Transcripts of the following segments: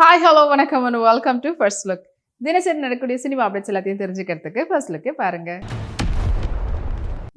Hi hello வணக்கம் and welcome to first look தினசரி நடக்கக்கூடிய சினிமா அப்டேட்ஸ் எல்லாத்தையும் தெரிஞ்சுக்கிறதுக்கு ஃபர்ஸ்ட் லுக்கே பாருங்க.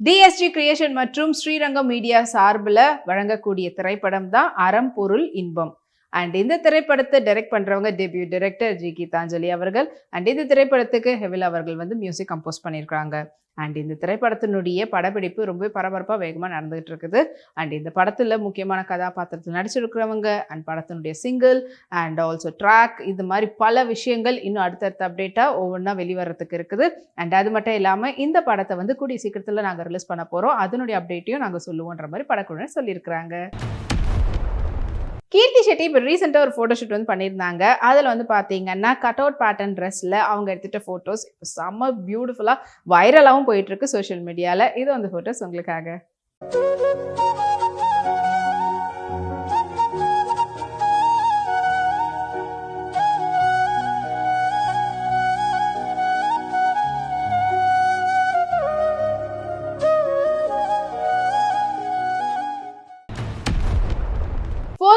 டிஎஸ்டி கிரியேஷன் மற்றும் ஸ்ரீரங்கம் மீடியா சார்பில் வழங்கக்கூடிய திரைப்படம் தான் அறம் பொருள் இன்பம். அண்ட் இந்த திரைப்படத்தை டைரக்ட் பண்ணுறவங்க டெபியூ டைரக்டர் ஜி கீதாஞ்சலி அவர்கள். அண்ட் இந்த திரைப்படத்துக்கு ஹெவில் அவர்கள் வந்து மியூசிக் கம்போஸ் பண்ணியிருக்காங்க அண்ட் இந்த திரைப்படத்தினுடைய படப்பிடிப்பு ரொம்ப பரபரப்பாக வேகமாக நடந்துகிட்டு இருக்குது. அண்ட் இந்த படத்தில் முக்கியமான கதாபாத்திரத்தில் நடிச்சிருக்கிறவங்க அண்ட் படத்தினுடைய சிங்கிள் அண்ட் ஆல்சோ ட்ராக் இது மாதிரி பல விஷயங்கள் இன்னும் அடுத்தடுத்த அப்டேட்டாக ஒவ்வொன்றா வெளிவரத்துக்கு இருக்குது. அண்ட் அது மட்டும் இல்லாமல் இந்த படத்தை வந்து கூடிய சீக்கிரத்தில் நாங்கள் ரிலீஸ் பண்ண போகிறோம் அதனுடைய அப்டேட்டையும் நாங்கள் சொல்லுவோன்ற மாதிரி படக்குழுவினர் சொல்லியிருக்கிறாங்க. கீர்த்தி ஷெட்டி இப்போ ரீசெண்டாக ஒரு ஃபோட்டோஷூட் வந்து பண்ணியிருந்தாங்க. அதில் வந்து பார்த்தீங்கன்னா கட் அவுட் பேட்டர்ன் ட்ரெஸ்ஸில் அவங்க எடுத்துகிட்ட ஃபோட்டோஸ் இப்போ செம்ம பியூட்டிஃபுல்லாக வைரலாகவும் போயிட்டுருக்கு சோஷியல் மீடியாவில் இது வந்து ஃபோட்டோஸ் உங்களுக்காக.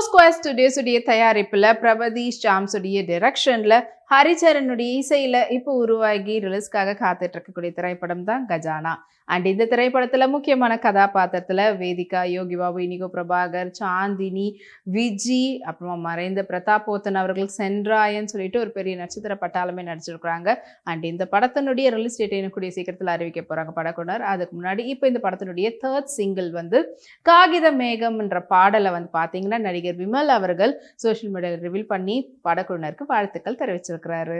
ஸ்கொயர் ஸ்டுடியோஸுடைய தயாரிப்பில் பிரபதீஷ் சாம்ஸுடைய டிரெக்ஷனில் ஹரிச்சரனுடைய இசையில் இப்போ உருவாகி ரிலீஸ்க்காக காத்துட்டு இருக்கக்கூடிய திரைப்படம் தான் கஜானா. அண்ட் இந்த திரைப்படத்தில் முக்கியமான கதாபாத்திரத்தில் வேதிகா யோகி பாபு இனிகோ பிரபாகர் சாந்தினி விஜி அப்புறமா மறைந்த பிரதாப் போத்தன் அவர்கள் சென்றாயன் சொல்லிட்டு ஒரு பெரிய நட்சத்திர பட்டாளமே நடிச்சிருக்கிறாங்க. அண்ட் இந்த படத்தினுடைய ரிலீஸ் டேட் கூடிய சீக்கிரத்தில் அறிவிக்க போகிறாங்க படக்குனர் அதுக்கு முன்னாடி இப்போ இந்த படத்தினுடைய தேர்ட் சிங்கிள் வந்து காகித மேகம் என்ற பாடலை வந்து பார்த்தீங்கன்னா நடிகர் விமல் அவர்கள் சோஷியல் மீடியாவில் ரிவீல் பண்ணி படக்குழுனருக்கு வாழ்த்துக்கள் வச்சிருக்கிறாரு.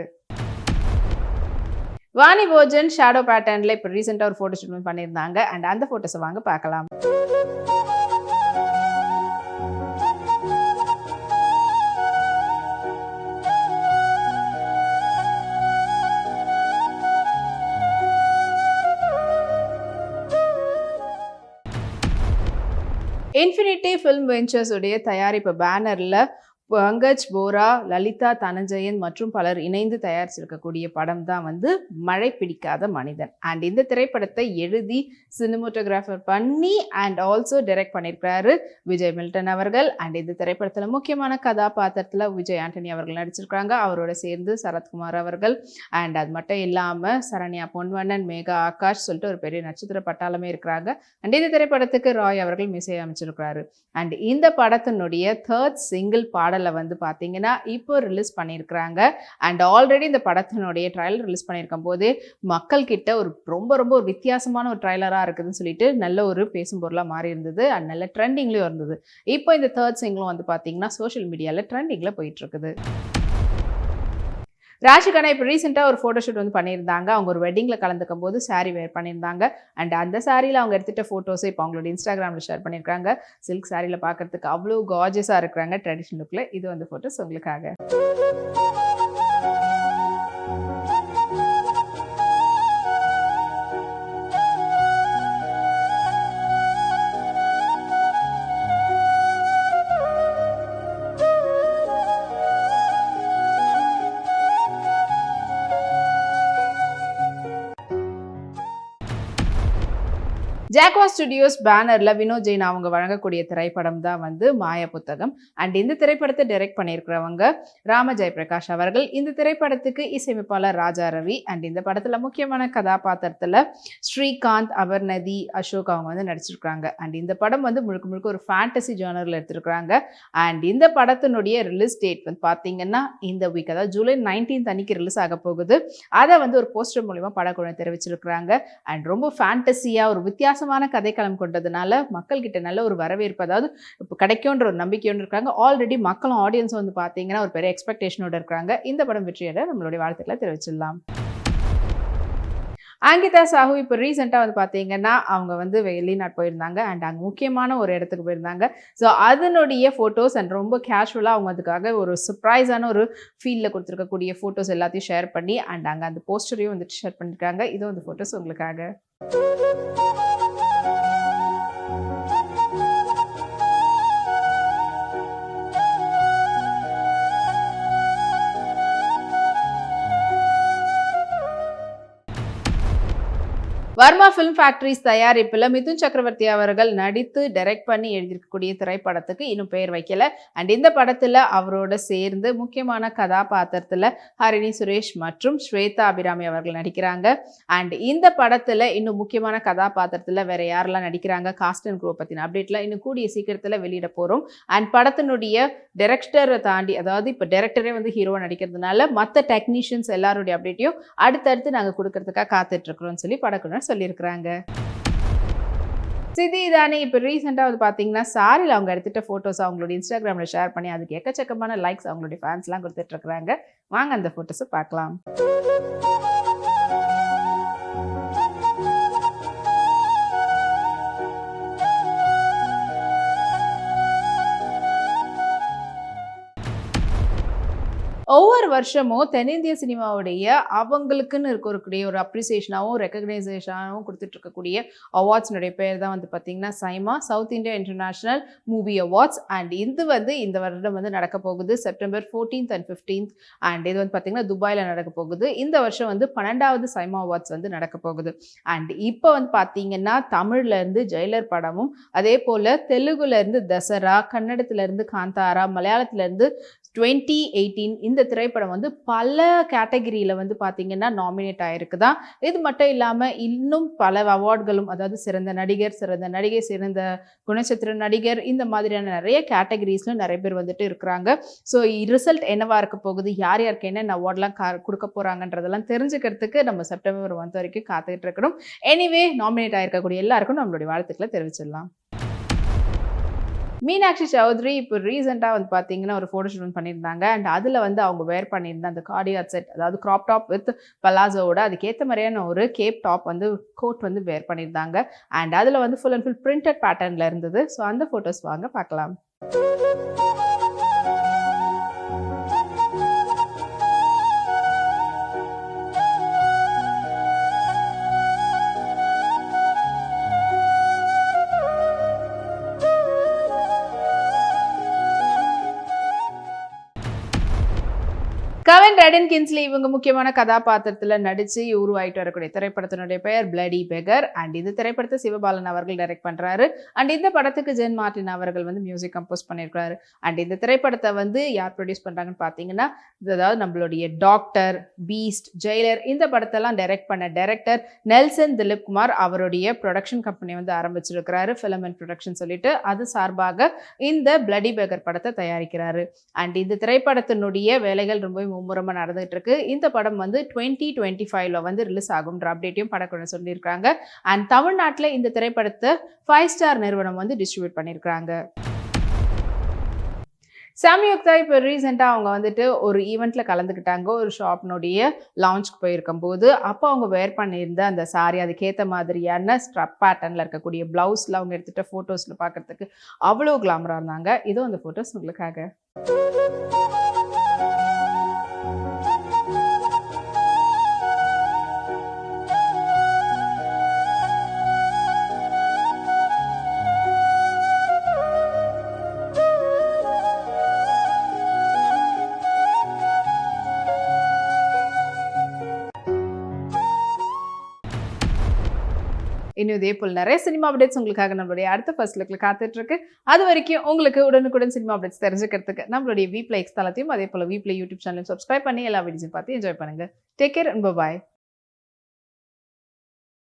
வாணி போஜன் ஷேடோ பேட்டர்னில் இப்போ ரீசெண்டாக ஒரு ஃபோட்டோ ஷூட் பண்ணியிருந்தாங்க. அண்ட் அந்த ஃபோட்டோஸை வாங்க பார்க்கலாம். இன்ஃபினிட்டி ஃபில்ம் வெஞ்சர்ஸ் உடைய தயாரிப்பு பேனரில் பங்கஜ் போரா லலிதா தனஞ்சயன் மற்றும் பலர் இணைந்து தயாரிச்சிருக்கக்கூடிய படம் தான் வந்து மழை பிடிக்காத மனிதன். அண்ட் இந்த திரைப்படத்தை எழுதி சினிமோட்டோகிராஃபர் பண்ணி அண்ட் ஆல்சோ டைரக்ட் பண்ணியிருக்கிறாரு விஜய் மில்டன் அவர்கள். அண்ட் இந்த திரைப்படத்தில் முக்கியமான கதாபாத்திரத்தில் விஜய் ஆண்டனி அவர்கள் நடிச்சிருக்கிறாங்க. அவரோட சேர்ந்து சரத்குமார் அவர்கள். அண்ட் அது மட்டும் இல்லாமல் சரண்யா பொன்வண்ணன் மேகா ஆகாஷ் சொல்லிட்டு ஒரு பெரிய நட்சத்திர பட்டாளமே இருக்கிறாங்க. அண்ட் இந்த திரைப்படத்துக்கு ராய் அவர்கள் மிசை அமைச்சிருக்கிறாரு. அண்ட் இந்த படத்தினுடைய தேர்ட் சிங்கிள் பாடல் வந்து பார்த்தீங்கன்னா இப்போ ரிலீஸ் பண்ணியிருக்கிறாங்க அண்ட் ஆல்ரெடி இந்த படத்தினுடைய ட்ரைலர் ரிலீஸ் பண்ணியிருக்கும் போது மக்கள் கிட்ட ஒரு ரொம்ப ரொம்ப ஒரு வித்தியாசமான ஒரு ட்ரைலராக இருக்குதுன்னு சொல்லிட்டு நல்ல ஒரு பேசும் பொருளாக மாறி இருந்தது. அண்ட் நல்ல ட்ரெண்டிங்லேயும் இருந்தது. இப்போ இந்த தேர்ட் சிங்கிளும் வந்து பார்த்தீங்கன்னா சோஷியல் மீடியாவில் ட்ரெண்டிங்கில் போயிட்டு இருக்குது. ராஷிகானா இப்போ ரீசெண்டாக ஒரு ஃபோட்டோஷூட் வந்து பண்ணியிருந்தாங்க. அவங்க ஒரு வெட்டிங்கில் கலந்துக்கும் போது சாரீ வேர் பண்ணியிருந்தாங்க. அண்ட் அந்த சாரியில் அவங்க எடுத்துகிட்ட ஃபோட்டோஸை இப்போ அவங்களோட இன்ஸ்டாகிராமில் ஷேர் பண்ணியிருக்காங்க. சில்க் சாரியில் பார்க்கறதுக்கு அவ்வளோ கார்ஜஸாக இருக்கிறாங்க. ட்ரெடிஷ்னல் லுக்கில் இது வந்து ஃபோட்டோஸ் உங்களுக்காக ஜாக்வா ஸ்டுடியோஸ் பேனரில் வினோத் ஜெயின் அவங்க வழங்கக்கூடிய திரைப்படம் தான் வந்து மாய புத்தகம். அண்ட் இந்த திரைப்படத்தை டைரக்ட் பண்ணியிருக்கிறவங்க ராம ஜெயபிரகாஷ் அவர்கள். இந்த திரைப்படத்துக்கு இசையமைப்பாளர் ராஜா ரவி. அண்ட் இந்த படத்தில் முக்கியமான கதாபாத்திரத்தில் ஸ்ரீகாந்த் அபர்நதி அசோக் அவங்க வந்து நடிச்சிருக்காங்க அண்ட் இந்த படம் வந்து முழுக்க முழுக்க ஒரு ஃபேண்டசி ஜேர்னரில் எடுத்திருக்கிறாங்க. அண்ட் இந்த படத்தினுடைய ரிலீஸ் டேட் வந்து பார்த்தீங்கன்னா இந்த வீக் அதாவது ஜூலை நைன்டீன்த் அன்னைக்கு ரிலீஸ் ஆக போகுது. அதை வந்து ஒரு போஸ்டர் மூலிமா படக்குழு தெரிவிச்சிருக்கிறாங்க. அண்ட் ரொம்ப ஃபேண்டசியாக ஒரு வித்தியாசமான கதைக்களம் கொண்டதுனால மக்கள்கிட்ட நல்ல ஒரு வரவேற்பு அதாவது இப்போ கிடைக்கும்ன்ற ஒரு நம்பிக்கையோடு இருக்காங்க. ஆல்ரெடி மக்களும் ஆடியன்ஸ் வந்து பார்த்தீங்கன்னா ஒரு பெரிய எக்ஸ்பெக்டேஷனோட இருக்கிறாங்க. இந்த படம் வெற்றியோட நம்மளுடைய வாழ்த்துக்களை தெரிவிச்சிடலாம். அங்கிதா சாஹூ இப்போ ரீசெண்டாக வந்து பார்த்தீங்கன்னா அவங்க வந்து வெளிநாடு போயிருந்தாங்க. அண்ட் அங்கே முக்கியமான ஒரு இடத்துக்கு போயிருந்தாங்க. ஸோ அதனுடைய ஃபோட்டோஸ் அண்ட் ரொம்ப கேஷுவலாக அவங்க அதுக்காக ஒரு சர்ப்ரைஸான ஒரு ஃபீல்டில் கொடுத்துருக்கக்கூடிய ஃபோட்டோஸ் எல்லாத்தையும் ஷேர் பண்ணி அண்ட் அங்கே அந்த போஸ்டரையும் வந்துட்டு ஷேர் பண்ணியிருக்காங்க இதுவும் அந்த ஃபோட்டோஸ் உங்களுக்காக. வர்மா ஃபிலிம் ஃபேக்டரிஸ் தயாரிப்பில் மிதுன் சக்கரவர்த்தி அவர்கள் நடித்து டைரக்ட் பண்ணி எழுதியிருக்கக்கூடிய திரைப்படத்துக்கு இன்னும் பெயர் வைக்கல. அண்ட் இந்த படத்தில் அவரோட சேர்ந்து முக்கியமான கதாபாத்திரத்தில் ஹரிணி சுரேஷ் மற்றும் ஸ்வேதா அபிராமி அவர்கள் நடிக்கிறாங்க. அண்ட் இந்த படத்தில் இன்னும் முக்கியமான கதாபாத்திரத்தில் வேற யாரெல்லாம் நடிக்கிறாங்க? காஸ்ட் அண்ட் குரூ பற்றின அப்டேட்ல இன்னும் கூடிய சீக்கிரத்தில் வெளியிட போகிறோம் அண்ட் படத்தினுடைய டைரக்டரை தாண்டி அதாவது இப்போ டைரக்டரே வந்து ஹீரோவாக நடிக்கிறதுனால மற்ற டெக்னீஷியன்ஸ் எல்லாருடைய அப்டேட்டையும் அடுத்தடுத்து நாங்கள் கொடுக்கறதுக்காக காத்துட்ருக்குறோம்னு சொல்லி படக்குனர் சொல்லியிருக்கிறாங்க. சிதி தானே இப்போ ரீசெண்டாக வந்து பார்த்தீங்கன்னா சாரியில் அவங்க எடுத்துகிட்ட ஃபோட்டோஸ் அவங்களோட இன்ஸ்டாகிராமில் ஷேர் பண்ணி அதுக்கு எக்கச்சக்கமான லைக்ஸ் அவங்களுடைய ஃபேன்ஸ்லாம் கொடுத்துட்ருக்குறாங்க வாங்க அந்த ஃபோட்டோஸை பார்க்கலாம். ஒவ்வொரு வருஷமும் தென்னிந்திய சினிமாவுடைய அவங்களுக்குன்னு இருக்கக்கூடிய ஒரு அப்ரிசியேஷனாகவும் ரெக்கக்னைசேஷனாகவும் கொடுத்துட்டு இருக்கக்கூடிய அவார்ட்ஸ்னுடைய பேர் தான் வந்து பார்த்தீங்கன்னா SIIMA south India international movie awards and இது வந்து இந்த வருடம் வந்து நடக்க போகுது September fourteenth and fifteenth and இது வந்து பார்த்தீங்கன்னா துபாயில் நடக்க போகுது. இந்த வருஷம் வந்து பன்னெண்டாவது சைமா அவார்ட்ஸ் வந்து நடக்க போகுது. அண்ட் இப்போ வந்து பார்த்தீங்கன்னா தமிழ்லேருந்து ஜெயிலர் படமும் அதே போல் தெலுங்குல இருந்து தசரா கன்னடத்துல இருந்து காந்தாரா மலையாளத்துலேருந்து டுவெண்ட்டி எயிட்டீன் இந்த திரைப்படம் வந்து பல கேட்டகிரியில் வந்து பார்த்தீங்கன்னா நாமினேட் ஆகிருக்கு இது மட்டும் இல்லாமல் இன்னும் பல அவார்டுகளும் அதாவது சிறந்த நடிகர் சிறந்த நடிகை சிறந்த குணச்சித்திர நடிகர் இந்த மாதிரியான நிறைய கேட்டகரிஸ்லும் நிறைய பேர் வந்துட்டு இருக்கிறாங்க. ஸோ ரிசல்ட் என்னவா இருக்க போகுது? யார் யாருக்கு என்னென்ன அவார்ட்லாம் கா கொடுக்க போகிறாங்கன்றதெல்லாம் தெரிஞ்சுக்கிறதுக்கு நம்ம செப்டம்பர் மந்த் வரைக்கும் காத்துக்கிட்டு இருக்கணும். எனிவே நாமினேட் ஆகிருக்கக்கூடிய எல்லாருக்கும் நம்மளுடைய வாழ்த்துக்களை தெரிவிச்சிடலாம். மீனாட்சி சௌத்ரி இப்போ ரீசெண்டாக வந்து பார்த்தீங்கன்னா ஒரு ஃபோட்டோ ஷூட் பண்ணியிருந்தாங்க. அண்ட் அதில் வந்து அவங்க வேர் பண்ணியிருந்த அந்த கார்டியாட் செட் அதாவது க்ராப் டாப் வித் பலாசோவோட அதுக்கேற்ற மாதிரியான ஒரு கேப் டாப் வந்து கோட் வந்து வேர் பண்ணியிருந்தாங்க. அண்ட் அதில் வந்து ஃபுல் அண்ட் ஃபுல் பிரிண்டட் பேட்டர்னில் இருந்தது. ஸோ அந்த ஃபோட்டோஸ் வாங்க பார்க்கலாம். கவின் ரெடன் கின்ஸ்லி இவங்க முக்கியமான கதாபாத்திரத்தில் நடித்து உருவாயிட்டு வரக்கூடிய திரைப்படத்தினுடைய பெயர் பிளடி பெகர் அண்ட் இந்த திரைப்படத்தை சிவபாலன் அவர்கள் டைரக்ட் பண்ணுறாரு அண்ட் இந்த படத்துக்கு ஜென் மார்டின் அவர்கள் வந்து மியூசிக் கம்போஸ் பண்ணியிருக்கிறாரு. அண்ட் இந்த திரைப்படத்தை வந்து யார் ப்ரொடியூஸ் பண்ணுறாங்கன்னு பார்த்தீங்கன்னா அதாவது நம்மளுடைய டாக்டர் பீஸ்ட் ஜெயிலர் இந்த படத்தெல்லாம் டைரக்ட் பண்ண டைரக்டர் நெல்சன் திலீப் குமார் அவருடைய ப்ரொடக்ஷன் கம்பெனி வந்து ஆரம்பிச்சிருக்கிறாரு. ஃபிலிம் அண்ட் ப்ரொடக்ஷன் சொல்லிட்டு அது சார்பாக இந்த பிளடி பெகர் படத்தை தயாரிக்கிறாரு. அண்ட் இந்த திரைப்படத்தினுடைய வேலைகள் ரொம்பவே மும்முரமாக நடந்துகிட்டு இருக்கு இந்த படம் வந்து டுவெண்ட்டி டுவெண்ட்டி ஃபைவ்ல வந்து ரிலீஸ் ஆகும்ன்ற அப்டேட்டையும் படக்குழு சொல்லியிருக்காங்க அண்ட் தமிழ்நாட்டில் இந்த திரைப்படத்தை ஃபைவ் ஸ்டார் நிறுவனம் வந்து டிஸ்ட்ரிபியூட் பண்ணியிருக்காங்க சாமியுக்தா இப்போ ரீசெண்டாக அவங்க வந்துட்டு ஒரு ஈவெண்ட்டில் கலந்துக்கிட்டாங்க. ஒரு ஷாப்னுடைய லான்ச்க்கு போயிருக்கும் போது அப்போ அவங்க வேர் பண்ணியிருந்த அந்த சாரி அதுக்கேற்ற மாதிரியான ஸ்ட்ரப் பேட்டர்னில் இருக்கக்கூடிய ப்ளவுஸில் அவங்க எடுத்துகிட்ட ஃபோட்டோஸில் பார்க்குறதுக்கு அவ்வளோ கிளாமராக இருந்தாங்க. இதுவும் அந்த ஃபோட்டோஸ் உங்களுக்காக. இன்னும் இதே போல் நிறைய சினிமா அப்டேட்ஸ் உங்களுக்காக நம்மளுடைய அடுத்த ஃபர்ஸ்ட் லுக்கில் காத்துட்டு இருக்கு அது வரைக்கும் உங்களுக்கு உடனுக்குடன் சினிமா அப்டேட்ஸ் தெரிஞ்சுக்கிறதுக்கு நம்மளுடைய வீப்ளை எக்ஸ் தளத்தையும் அதே போல் வீப்ளை யூடியூப் சேனலையும் சப்ஸ்கிரைப் பண்ணி எல்லா வீடியோஸையும் பார்த்து என்ஜாய் பண்ணுங்க. Take care and bye